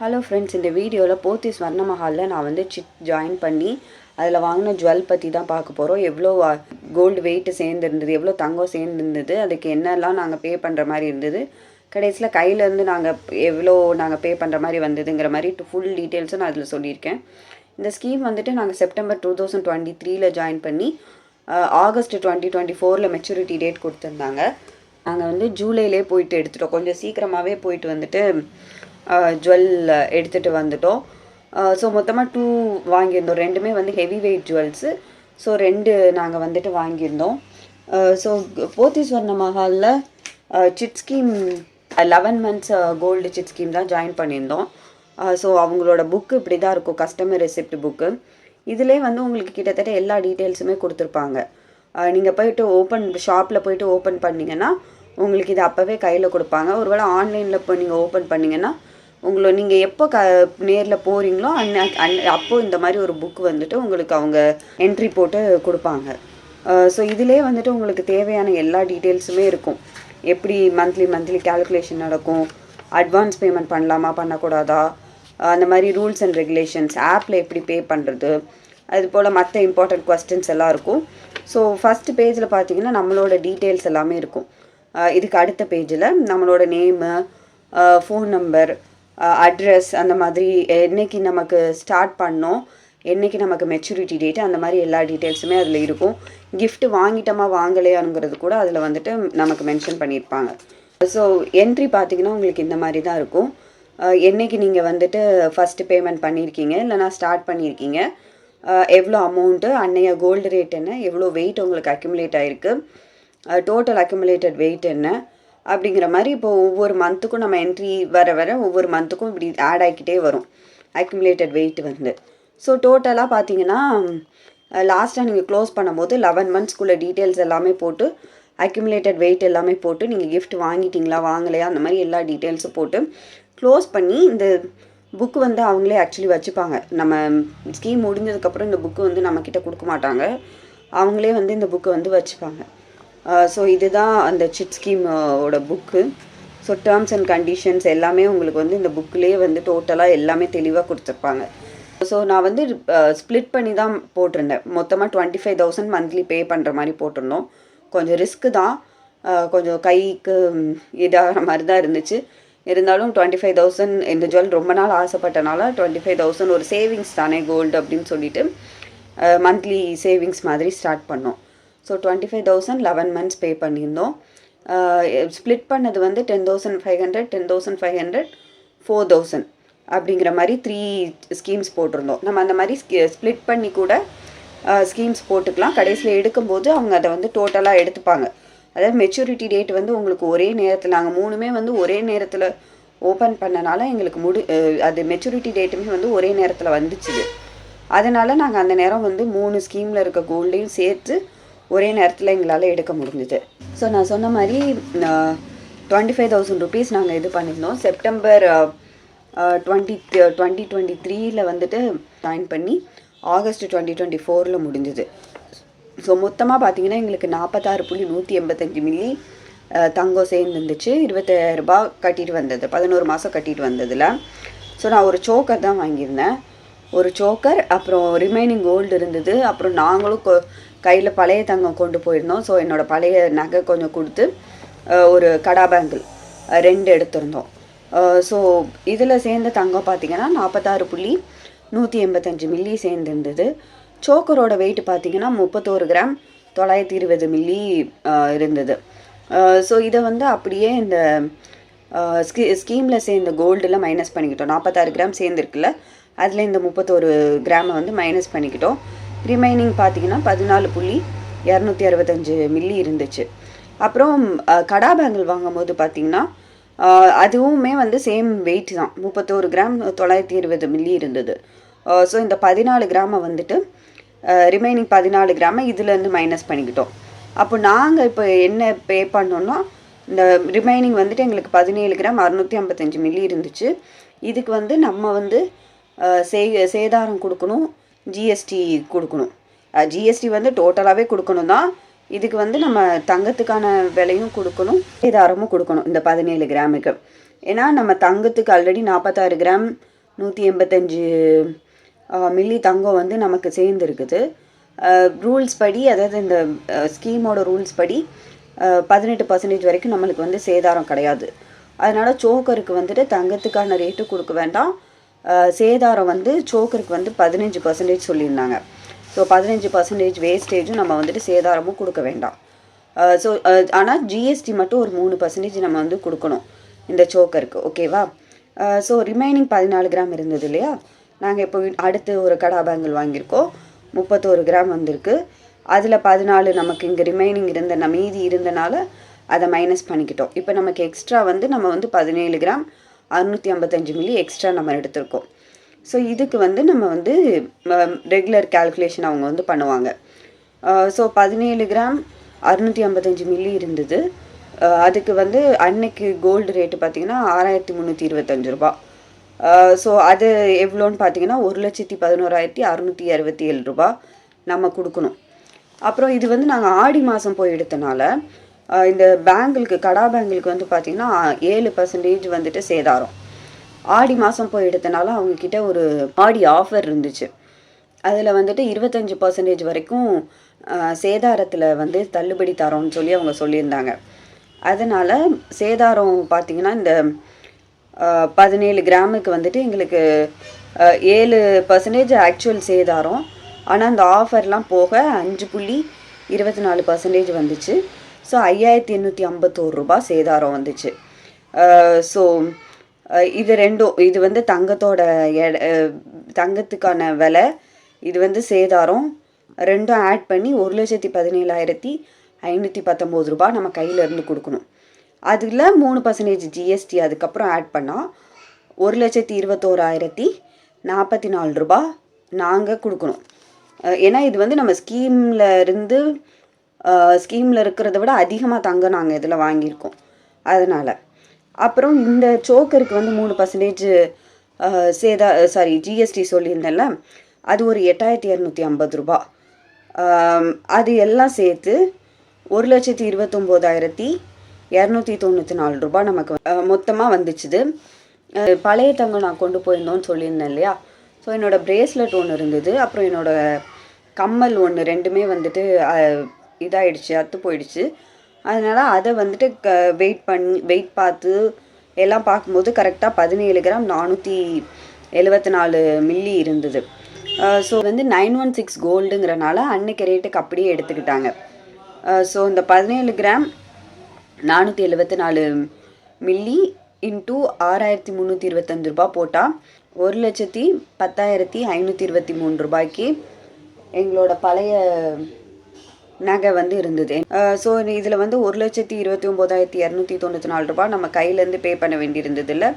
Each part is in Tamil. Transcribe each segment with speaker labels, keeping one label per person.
Speaker 1: ஹலோ ஃப்ரெண்ட்ஸ் இந்த வீடியோவில் போத்தி ஸ்வர்ண மஹாலில் நான் வந்து சிட் ஜாயின் பண்ணி அதில் வாங்கின ஜுவல் பற்றி தான் பார்க்க போகிறோம் எவ்வளோ கோல்டு வெயிட்டு சேர்ந்துருந்தது எவ்வளோ தங்கம் சேர்ந்துருந்தது அதுக்கு என்னெல்லாம் நாங்கள் பே பண்ணுற மாதிரி இருந்தது கடைசியில் கையிலேருந்து நாங்கள் எவ்வளோ நாங்கள் பே பண்ணுற மாதிரி வந்ததுங்கிற மாதிரி ஃபுல் டீட்டெயில்ஸும் நான் அதில் சொல்லியிருக்கேன். இந்த ஸ்கீம் வந்துட்டு நாங்கள் செப்டம்பர் டூ தௌசண்ட் டுவெண்ட்டி த்ரீல ஜாயின் பண்ணி ஆகஸ்ட் டுவெண்ட்டி டுவெண்ட்டி ஃபோரில் மெச்சூரிட்டி டேட் கொடுத்துருந்தாங்க. நாங்கள் வந்து ஜூலைலே போயிட்டு எடுத்துட்டோம். கொஞ்சம் சீக்கிரமாகவே போயிட்டு வந்துட்டு ஜுவல் எடுத்துகிட்டு வந்துட்டோம். ஸோ மொத்தமாக டூ வாங்கியிருந்தோம். ரெண்டுமே வந்து ஹெவி வெயிட் ஜுவல்ஸு ஸோ ரெண்டு நாங்கள் வந்துட்டு வாங்கியிருந்தோம். So Pothys Swarna மஹாலில் chit scheme eleven months gold chit scheme தான் ஜாயின் பண்ணியிருந்தோம். ஸோ அவங்களோட புக்கு இப்படி தான் இருக்கும். கஸ்டமர் ரெசிப்ட் புக்கு இதிலே வந்து உங்களுக்கு கிட்டத்தட்ட எல்லா டீட்டெயில்ஸுமே கொடுத்துருப்பாங்க. நீங்கள் போயிட்டு ஓப்பன் ஷாப்பில் போயிட்டு ஓப்பன் பண்ணிங்கன்னா உங்களுக்கு இது அப்போவே கையில் கொடுப்பாங்க. ஒருவேளை ஆன்லைனில் இப்போ நீங்கள் ஓப்பன் பண்ணிங்கன்னா உங்களை நீங்கள் எப்போ க நேரில் போகிறீங்களோ அன்ன அன் அப்போ இந்த மாதிரி ஒரு புக் வந்துட்டு உங்களுக்கு அவங்க என்ட்ரி போட்டு கொடுப்பாங்க. ஸோ இதிலே வந்துட்டு உங்களுக்கு தேவையான எல்லா டீட்டெயில்ஸுமே இருக்கும். எப்படி மந்த்லி மந்த்லி கால்குலேஷன் நடக்கும்? அட்வான்ஸ் பேமெண்ட் பண்ணலாமா பண்ணக்கூடாதா? அந்த மாதிரி ரூல்ஸ் அண்ட் ரெகுலேஷன்ஸ் ஆப்பில் எப்படி பே பண்ணுறது அது போல் மற்ற இம்பார்ட்டண்ட் கொஸ்டின்ஸ் எல்லாம் இருக்கும். ஸோ ஃபஸ்ட் பேஜில் பார்த்தீங்கன்னா நம்மளோட டீட்டெயில்ஸ் எல்லாமே இருக்கும். இதுக்கு அடுத்த பேஜில் நம்மளோட name phone number Uh, address அந்த மாதிரி என்னைக்கு நமக்கு ஸ்டார்ட் பண்ணோம் என்னைக்கு நமக்கு மெச்சூரிட்டி டேட் அந்த மாதிரி எல்லா டீட்டெயில்ஸுமே அதில் இருக்கும். கிஃப்ட்டு வாங்கிட்டோமா வாங்கலையாங்கிறது கூட அதில் வந்துட்டு நமக்கு மென்ஷன் பண்ணியிருப்பாங்க. ஸோ என்ட்ரி பார்த்தீங்கன்னா உங்களுக்கு இந்த மாதிரி தான் இருக்கும். என்றைக்கு என்னைக்கு நீங்கள் வந்துட்டு ஃபஸ்ட்டு பேமெண்ட் பண்ணியிருக்கீங்க இல்லைனா ஸ்டார்ட் பண்ணியிருக்கீங்க uh, எவ்வளோ அமௌண்ட்டு அன்னைய கோல்டு ரேட் என்ன எவ்வளோ வெயிட் உங்களுக்கு அக்யூமுலேட் ஆகிருக்கு டோட்டல் அக்யூமுலேட்டட் வெயிட் என்ன அப்படிங்கிற மாதிரி இப்போது ஒவ்வொரு மந்த்துக்கும் நம்ம என்ட்ரி வர வர ஒவ்வொரு மந்த்துக்கும் இப்படி ஆட் ஆகிக்கிட்டே வரும். அக்யூமுலேட்டட் வெயிட் வந்து. ஸோ டோட்டலாக பார்த்தீங்கன்னா லாஸ்ட்டாக நீங்கள் க்ளோஸ் பண்ணும்போது லெவன் மந்த்ஸ்க்குள்ள டீட்டெயில்ஸ் எல்லாமே போட்டு அக்யூமுலேட்டட் வெயிட் எல்லாமே போட்டு நீங்கள் கிஃப்ட் வாங்கிட்டீங்களா வாங்கலையா அந்த மாதிரி எல்லா டீட்டெயில்ஸும் போட்டு க்ளோஸ் பண்ணி இந்த புக்கு வந்து அவங்களே ஆக்சுவலி வச்சுப்பாங்க. நம்ம ஸ்கீம் முடிஞ்சதுக்கப்புறம் இந்த புக்கு வந்து நம்மக்கிட்ட கொடுக்க மாட்டாங்க. அவங்களே வந்து இந்த புக்கு வந்து வச்சுப்பாங்க. ஸோ இதுதான் அந்த chit ஸ்கீமோட book so terms and conditions எல்லாமே உங்களுக்கு வந்து இந்த புக்கிலேயே வந்து டோட்டலாக எல்லாமே தெளிவாக கொடுத்துருப்பாங்க. ஸோ நான் வந்து ஸ்ப்ளிட் பண்ணி தான் போட்டிருந்தேன். மொத்தமாக twenty five thousand monthly pay பண்ணுற மாதிரி போட்டிருந்தோம். கொஞ்சம் ரிஸ்க்கு தான். கொஞ்சம் கைக்கு இதாகிற மாதிரி தான் இருந்துச்சு. இருந்தாலும் டுவெண்ட்டி ஃபைவ் தௌசண்ட் இந்த ஜுவல் ரொம்ப நாள் ஆசைப்பட்டனால டுவெண்ட்டி ஃபைவ் தௌசண்ட் ஒரு சேவிங்ஸ் தானே கோல்டு அப்படின்னு சொல்லிட்டு மந்த்லி சேவிங்ஸ் மாதிரி ஸ்டார்ட் பண்ணோம். So twenty five thousand eleven months pay பண்ணியிருந்தோம் uh, eh, ஸ்ப்ளிட் பண்ணது வந்து ten thousand five hundred ten thousand five hundred four thousand அப்படிங்கிற மாதிரி த்ரீ ஸ்கீம்ஸ் போட்டிருந்தோம். நம்ம அந்த மாதிரி ஸ்ப்ளிட் பண்ணி கூட uh, ஸ்கீம்ஸ் போட்டுக்கலாம். கடைசியில் எடுக்கும்போது அவங்க அதை வந்து டோட்டலாக எடுத்துப்பாங்க. அதாவது மெச்சூரிட்டி டேட் வந்து உங்களுக்கு ஒரே நேரத்தில் நாங்கள் மூணுமே வந்து ஒரே நேரத்தில் ஓப்பன் பண்ணனால எங்களுக்கு முடி அது மெச்சூரிட்டி டேட்டுமே வந்து ஒரே நேரத்தில் வந்துச்சுது அதனால் நாங்கள் அந்த நேரம் வந்து மூணு ஸ்கீமில் இருக்க கோல்டையும் சேர்த்து ஒரே நேரத்தில் எங்களால் எடுக்க முடிஞ்சுது. ஸோ நான் சொன்ன மாதிரி டுவெண்ட்டி ஃபைவ் தௌசண்ட் ருபீஸ் நாங்கள் இது பண்ணியிருந்தோம் செப்டம்பர் டுவெண்ட்டி டுவெண்ட்டி டுவெண்ட்டி த்ரீல வந்துட்டு ஜாயின் பண்ணி ஆகஸ்ட் டுவெண்ட்டி டுவெண்ட்டி ஃபோரில் முடிஞ்சுது. ஸோ மொத்தமாக பார்த்தீங்கன்னா எங்களுக்கு நாற்பத்தாறு புள்ளி நூற்றி எண்பத்தஞ்சு மில்லி தங்கம் சேர்ந்துருந்துச்சு. இருபத்தாயிரம் கட்டிட்டு வந்தது. பதினோரு மாதம் கட்டிட்டு வந்ததில். ஸோ நான் ஒரு சோக்கர் தான் வாங்கியிருந்தேன். ஒரு சோக்கர் அப்புறம் ரிமைனிங் கோல்டு இருந்தது. அப்புறம் நாங்களும் கொ கையில் பழைய தங்கம் கொண்டு போயிருந்தோம். ஸோ என்னோடய பழைய நகை கொஞ்சம் கொடுத்து ஒரு கடா பேங்கிள் ரெண்டு எடுத்திருந்தோம். ஸோ இதில் சேர்ந்த தங்கம் பார்த்திங்கன்னா நாற்பத்தாறு புள்ளி நூற்றி எண்பத்தஞ்சு மில்லி சேர்ந்துருந்தது. சோக்கரோட வெயிட் பார்த்தீங்கன்னா முப்பத்தோரு கிராம் தொள்ளாயிரத்தி இருபது மில்லி இருந்தது. ஸோ இதை வந்து அப்படியே இந்த ஸ்கீ ஸ்கீமில் சேர்ந்த கோல்டில் மைனஸ் பண்ணிக்கிட்டோம். நாற்பத்தாறு கிராம் சேர்ந்துருக்குல்ல அதில் இந்த முப்பத்தோரு கிராமை வந்து மைனஸ் பண்ணிக்கிட்டோம். ரிமைனிங் பார்த்தீங்கன்னா பதினாலு புள்ளி இரநூத்தி அறுபத்தஞ்சு மில்லி இருந்துச்சு. அப்புறம் கடா பேங்கிள் வாங்கும்போது பார்த்தீங்கன்னா அதுவுமே வந்து சேம் வெயிட் தான். முப்பத்தோரு கிராம் தொள்ளாயிரத்தி இருபது மில்லி இருந்தது. ஸோ இந்த பதினாலு கிராமை வந்துட்டு ரிமைனிங் பதினாலு கிராமை இதுலேருந்து மைனஸ் பண்ணிக்கிட்டோம். அப்போ நாங்கள் இப்போ என்ன பே பண்ணோம்னா இந்த ரிமைனிங் வந்துட்டு எங்களுக்கு பதினேழு கிராம் அறுநூற்றி ஐம்பத்தஞ்சு மில்லி இருந்துச்சு. இதுக்கு வந்து நம்ம வந்து சே சேதாரம் கொடுக்கணும். ஜிஎஸ்டி கொடுக்கணும். ஜிஎஸ்டி வந்து டோட்டலாகவே கொடுக்கணும் தான். இதுக்கு வந்து நம்ம தங்கத்துக்கான விலையும் கொடுக்கணும் சேதாரமும் கொடுக்கணும் இந்த பதினேழு கிராமுக்கு. ஏன்னா நம்ம தங்கத்துக்கு ஆல்ரெடி நாற்பத்தாறு கிராம் நூற்றி எண்பத்தஞ்சு மில்லி தங்கம் வந்து நமக்கு சேர்ந்துருக்குது. ரூல்ஸ் படி அதாவது இந்த ஸ்கீமோட ரூல்ஸ் படி பதினெட்டு பர்சன்டேஜ் வரைக்கும் நம்மளுக்கு வந்து சேதாரம் கிடையாது. அதனால் சோக்கருக்கு வந்துட்டு தங்கத்துக்கான ரேட்டு கொடுக்க வேண்டாம். சேதாரம் வந்து சோக்கருக்கு வந்து பதினஞ்சு பர்சன்டேஜ் சொல்லியிருந்தாங்க. ஸோ பதினஞ்சு பர்சன்டேஜ் வேஸ்டேஜும் நம்ம வந்துட்டு சேதாரமும் கொடுக்க வேண்டாம். ஸோ ஆனால் ஜிஎஸ்டி மட்டும் ஒரு மூணு பர்சன்டேஜ் நம்ம வந்து கொடுக்கணும் இந்த சோக்கருக்கு ஓகேவா ஸோ ரிமைனிங் பதினாலு கிராம் இருந்தது இல்லையா? நாங்கள் இப்போ அடுத்து ஒரு கடா வாங்கியிருக்கோம். முப்பத்தோரு கிராம் வந்திருக்கு. அதில் பதினாலு நமக்கு இங்கே ரிமைனிங் இருந்த ந- மீதி இருந்தனால அதை மைனஸ் பண்ணிக்கிட்டோம். இப்போ நமக்கு எக்ஸ்ட்ரா வந்து நம்ம வந்து பதினேழு கிராம் அறுநூற்றி ஐம்பத்தஞ்சு மில்லி எக்ஸ்ட்ரா நம்ம எடுத்திருக்கோம். ஸோ இதுக்கு வந்து நம்ம வந்து ரெகுலர் கால்குலேஷன் அவங்க வந்து பண்ணுவாங்க. ஸோ பதினேழு கிராம் அறுநூற்றி ஐம்பத்தஞ்சு மில்லி இருந்தது. அதுக்கு வந்து அன்னைக்கு கோல்டு ரேட்டு பார்த்தீங்கன்னா ஆறாயிரத்தி முந்நூற்றி இருபத்தஞ்சு ரூபா. ஸோ அது எவ்வளோன்னு பார்த்தீங்கன்னா ஒரு லட்சத்தி பதினோராயிரத்தி அறுநூற்றி அறுபத்தி ஏழு ரூபா நம்ம கொடுக்கணும். அப்புறம் இது வந்து நாங்கள் ஆடி மாதம் போய் எடுத்தனால இந்த பேங்கிளுக்கு கடா பேங்கிளுக்கு வந்து பார்த்திங்கன்னா ஏழு பர்சன்டேஜ் வந்துட்டு சேதாரம். ஆடி மாதம் போய் எடுத்தனால அவங்கக்கிட்ட ஒரு ஆடி ஆஃபர் இருந்துச்சு. அதில் வந்துட்டு இருபத்தஞ்சி பர்சன்டேஜ் வரைக்கும் சேதாரத்தில் வந்து தள்ளுபடி தரோன்னு சொல்லி அவங்க சொல்லியிருந்தாங்க. அதனால் சேதாரம் பார்த்திங்கன்னா இந்த பதினேழு கிராமுக்கு வந்துட்டு எங்களுக்கு ஏழு பர்சன்டேஜ் ஆக்சுவல் சேதாரம். ஆனால் அந்த ஆஃபர்லாம் போக அஞ்சு புள்ளி இருபத்தி நாலு பர்சன்டேஜ் வந்துச்சு. ஸோ ஐயாயிரத்தி எண்ணூற்றி ஐம்பத்தோரு ரூபாய் சேதாரம் வந்துச்சு. ஸோ இது ரெண்டும் இது வந்து தங்கத்தோட எட தங்கத்துக்கான விலை இது வந்து சேதாரம். ரெண்டும் ஆட் பண்ணி ஒரு லட்சத்தி பதினேழாயிரத்தி ஐநூற்றி பத்தொம்போது ரூபாய் நம்ம கையிலேருந்து கொடுக்கணும். அதில் மூணு பர்சன்டேஜ் ஜிஎஸ்டி அதுக்கப்புறம் ஆட் பண்ணால் ஒரு லட்சத்தி இருபத்தோராயிரத்தி நாற்பத்தி நாலு ரூபாய் நாங்கள் கொடுக்கணும். ஏன்னா இது வந்து நம்ம ஸ்கீமில் இருந்து ஸ்கீமில் இருக்கிறத விட அதிகமாக தங்கம் நாங்கள் இதில் வாங்கியிருக்கோம். அதனால். அப்புறம் இந்த சோக்கருக்கு வந்து மூணு பர்சன்டேஜ் சேதா சாரி ஜிஎஸ்டி சொல்லியிருந்தேன்ல அது ஒரு எட்டாயிரத்தி இரநூத்தி ஐம்பது ரூபா. அது எல்லாம் சேர்த்து ஒரு லட்சத்தி இருபத்தொம்போதாயிரத்தி இரநூத்தி தொண்ணூற்றி நாலு ரூபா நமக்கு மொத்தமாக வந்துச்சுது. பழைய தங்கம் நான் கொண்டு போயிருந்தோன்னு சொல்லியிருந்தேன் இல்லையா? ஸோ என்னோடய ப்ரேஸ்லெட் ஒன்று இருந்தது. அப்புறம் என்னோடய கம்மல் ஒன்று ரெண்டுமே வந்துட்டு இதாகிடுச்சு இதாயிடுச்சு அத்து போயிடுச்சு. அதனால் அதை வந்துட்டு க வெயிட் பண்ணி வெயிட் பார்த்து எல்லாம் பார்க்கும்போது கரெக்டாக பதினேழு கிராம் நானூற்றி எழுபத்தி நாலு மில்லி இருந்தது ஸோ வந்து நைன் ஒன் சிக்ஸ் கோல்டுங்கிறனால அன்னைக்கு ரேட்டுக்கு அப்படியே எடுத்துக்கிட்டாங்க. ஸோ இந்த பதினேழு கிராம் நானூற்றி எழுபத்தி நாலு மில்லி இன்ட்டு ஆறாயிரத்தி முந்நூற்றி இருபத்தஞ்சு ரூபாய் போட்டால் ஒரு லட்சத்தி பத்தாயிரத்தி ஐநூற்றி இருபத்தி மூணு ரூபாய்க்கு எங்களோட பழைய நகை வந்து இருந்தது. ஸோ இதில் வந்து ஒரு லட்சத்தி இருபத்தி ஒம்போதாயிரத்தி இரநூத்தி தொண்ணூற்றி நாலு ரூபாய் நம்ம கையிலேருந்து பே பண்ண வேண்டியிருந்தது இல்லை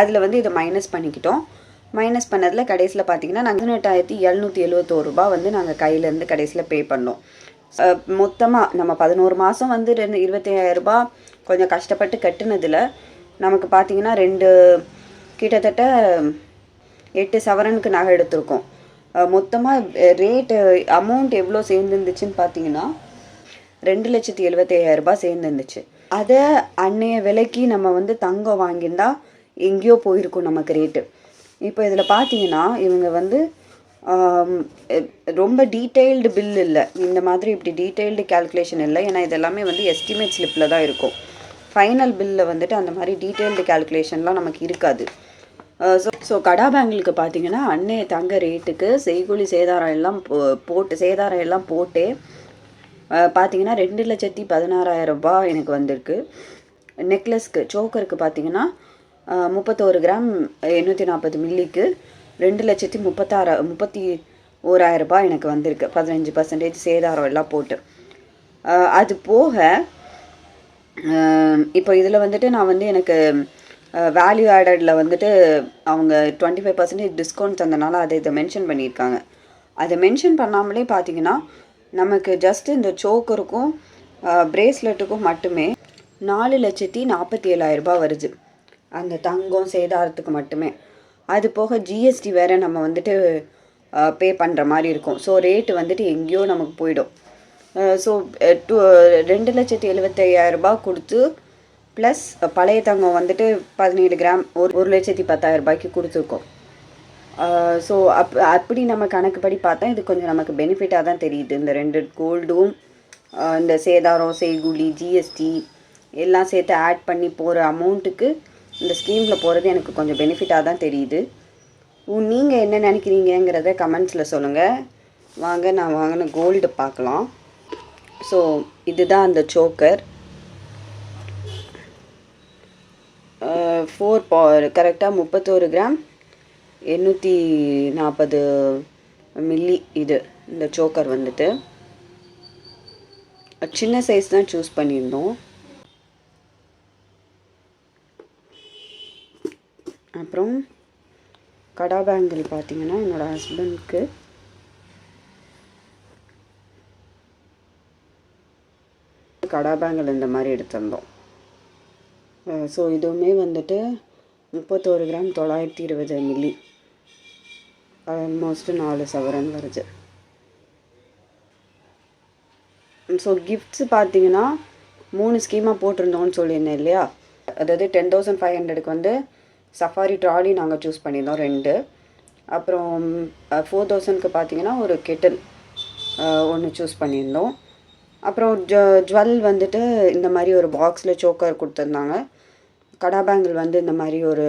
Speaker 1: அதில் வந்து இதை மைனஸ் பண்ணிக்கிட்டோம். மைனஸ் பண்ணதில் கடைசியில் பார்த்தீங்கன்னா நாங்கள் பதினெட்டாயிரத்தி எழுநூற்றி எழுபத்தோரு ரூபாய் வந்து நாங்கள் கையிலேருந்து கடைசியில் பே பண்ணோம். மொத்தமாக நம்ம பதினோரு மாதம் வந்து ரெண்டு இருபத்தையாயிரம் ரூபாய் கொஞ்சம் கஷ்டப்பட்டு கட்டினதில் நமக்கு பார்த்தீங்கன்னா ரெண்டு கிட்டத்தட்ட எட்டு சவரனுக்கு நகை எடுத்திருக்கோம். மொத்தமாக ரேட்டு அமௌண்ட் எவ்வளோ சேர்ந்துருந்துச்சுன்னு பார்த்தீங்கன்னா ரெண்டு லட்சத்தி எழுபத்தையாயிரம் ரூபாய் சேர்ந்துருந்துச்சு. அதை அன்னைய விலைக்கு நம்ம வந்து தங்கம் வாங்கியிருந்தா எங்கேயோ போயிருக்கும் நமக்கு ரேட்டு இப்போ இதில் பார்த்தீங்கன்னா இவங்க வந்து ரொம்ப டீட்டெயில்டு பில் இல்லை. இந்த மாதிரி இப்படி டீட்டெயில்டு கால்குலேஷன் இல்லை. ஏன்னா இதெல்லாமே வந்து எஸ்டிமேட் ஸ்லிப்பில் தான் இருக்கும். ஃபைனல் பில்லில் வந்துட்டு அந்த மாதிரி டீட்டெயில்டு கால்குலேஷன்லாம் நமக்கு இருக்காது. Uh, ஸோ ஸோ கடா பேங்கிளுக்கு பார்த்தீங்கன்னா அன்னைய தங்க ரேட்டுக்கு செய்கூலி சேதாரம் எல்லாம் போ- போட்டு சேதாரம் எல்லாம் போட்டு uh, பார்த்தீங்கன்னா ரெண்டு லட்சத்தி பதினாறாயிரம் ரூபாய் எனக்கு வந்திருக்கு. நெக்லஸ்க்கு சோக்கருக்கு பார்த்தீங்கன்னா uh, முப்பத்தோரு கிராம் எண்ணூற்றி நாற்பது மில்லிக்கு ரெண்டு லட்சத்தி முப்பத்தாறு முப்பத்தி ஓராயிரம் ரூபாய் எனக்கு வந்திருக்கு. பதினஞ்சு பர்சன்டேஜ் சேதாரம் எல்லாம் போட்டு. அது போக இப்போ இதில் வந்துட்டு நான் வந்து எனக்கு வேல்யூ ஆடடில் வந்துட்டு அவங்க டுவெண்ட்டி ஃபைவ் பர்சன்டேஜ் டிஸ்கவுண்ட் தந்தனால அதை இதை மென்ஷன் பண்ணியிருக்காங்க. அதை மென்ஷன் பண்ணாமலே பார்த்தீங்கன்னா நமக்கு ஜஸ்ட் இந்த சோக்கருக்கும் பிரேஸ்லெட்டுக்கும் மட்டுமே நாலு லட்சத்தி நாற்பத்தி ஏழாயிரம் ரூபாய் வருது. அந்த தங்கம் சேதாரத்துக்கு மட்டுமே. அது போக ஜிஎஸ்டி வேறு நம்ம வந்துட்டு பே பண்ணுற மாதிரி இருக்கும். ஸோ ரேட்டு வந்துட்டு எங்கேயோ நமக்கு போயிடும். ஸோ டூ ரெண்டு லட்சத்தி எழுபத்தையாயிரரூபா கொடுத்து ப்ளஸ் பழைய தங்கம் வந்துட்டு பதினேழு கிராம் ஒரு ஒரு லட்சத்தி பத்தாயிரம் ரூபாய்க்கு கொடுத்துருக்கோம். ஸோ அப் அப்படி நம்ம கணக்குப்படி பார்த்தா இது கொஞ்சம் நமக்கு பெனிஃபிட்டாக தான் தெரியுது. இந்த ரெண்டு கோல்டும் இந்த சேதாரம் செய்கூலி ஜிஎஸ்டி எல்லாம் சேர்த்து ஆட் பண்ணி போகிற அமௌண்ட்டுக்கு இந்த ஸ்கீமில் போகிறது எனக்கு கொஞ்சம் பெனிஃபிட்டாக தான் தெரியுது. நீங்கள் என்ன நினைக்கிறீங்கங்கிறத கமெண்ட்ஸில் சொல்லுங்கள் வாங்க நான் வாங்கின கோல்டு பார்க்கலாம். ஸோ இதுதான் அந்த சோக்கர் ஃபோர் பா கரெக்டாக முப்பத்தோரு கிராம் எண்ணூற்றி நாற்பது மில்லி இது இந்த சோக்கர் வந்துட்டு. சின்ன சைஸ் தான் சூஸ் பண்ணியிருந்தோம். அப்புறம் கடா பேங்கிள் பார்த்தீங்கன்னா என்னோடய ஹஸ்பண்ட்க்கு கடா பேங்கிள் இந்த மாதிரி எடுத்திருந்தோம். ஸோ இதுவுமே வந்துட்டு முப்பத்தோரு கிராம் தொள்ளாயிரத்தி இருபது மில்லி. ஆல்மோஸ்ட் நாலு சவரன் வருது. ஸோ கிஃப்ட்ஸ் பார்த்தீங்கன்னா மூணு ஸ்கீமாக போட்டிருந்தோம்னு சொல்லியிருந்தேன் இல்லையா? அதாவது டென் தௌசண்ட் ஃபைவ் ஹண்ட்ரடுக்கு வந்து சஃபாரி ட்ராலி நாங்கள் சூஸ் பண்ணியிருந்தோம் ரெண்டு. அப்புறம் ஃபோர் தௌசண்ட்க்கு பார்த்தீங்கன்னா ஒரு கெட்டில் ஒன்று சூஸ் பண்ணியிருந்தோம். அப்புறம் ஜ ஜுவல் வந்துட்டு இந்த மாதிரி ஒரு பாக்ஸில் சோக்கர் கொடுத்துருந்தாங்க. கடாபேங்கில் வந்து இந்த மாதிரி ஒரு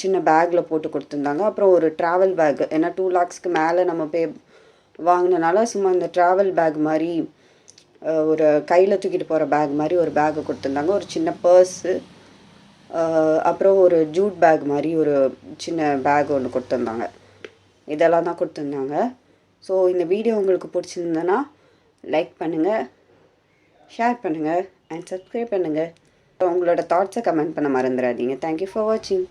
Speaker 1: சின்ன பேக்கில் போட்டு கொடுத்துருந்தாங்க. அப்புறம் ஒரு ட்ராவல் பேக் ஏன்னா டூ லேக்ஸ்க்கு மேலே நம்ம பே வாங்கினனால சும்மா இந்த ட்ராவல் பேக் மாதிரி ஒரு கையில் தூக்கிட்டு போகிற பேக் மாதிரி ஒரு பேக்கு கொடுத்துருந்தாங்க. ஒரு சின்ன பர்ஸு அப்புறம் ஒரு ஜூட் பேக் மாதிரி ஒரு சின்ன பேக் ஒன்று கொடுத்துருந்தாங்க. இதெல்லாம் தான் கொடுத்துருந்தாங்க. ஸோ இந்த வீடியோ உங்களுக்கு பிடிச்சிருந்ததுன்னா லைக் பண்ணுங்கள் ஷேர் பண்ணுங்கள் அண்ட் சப்ஸ்கிரைப் பண்ணுங்கள் உங்களோட தாட்ஸை கமெண்ட் பண்ண மறந்துடாதீங்க. தேங்க்யூ ஃபார் வாட்சிங்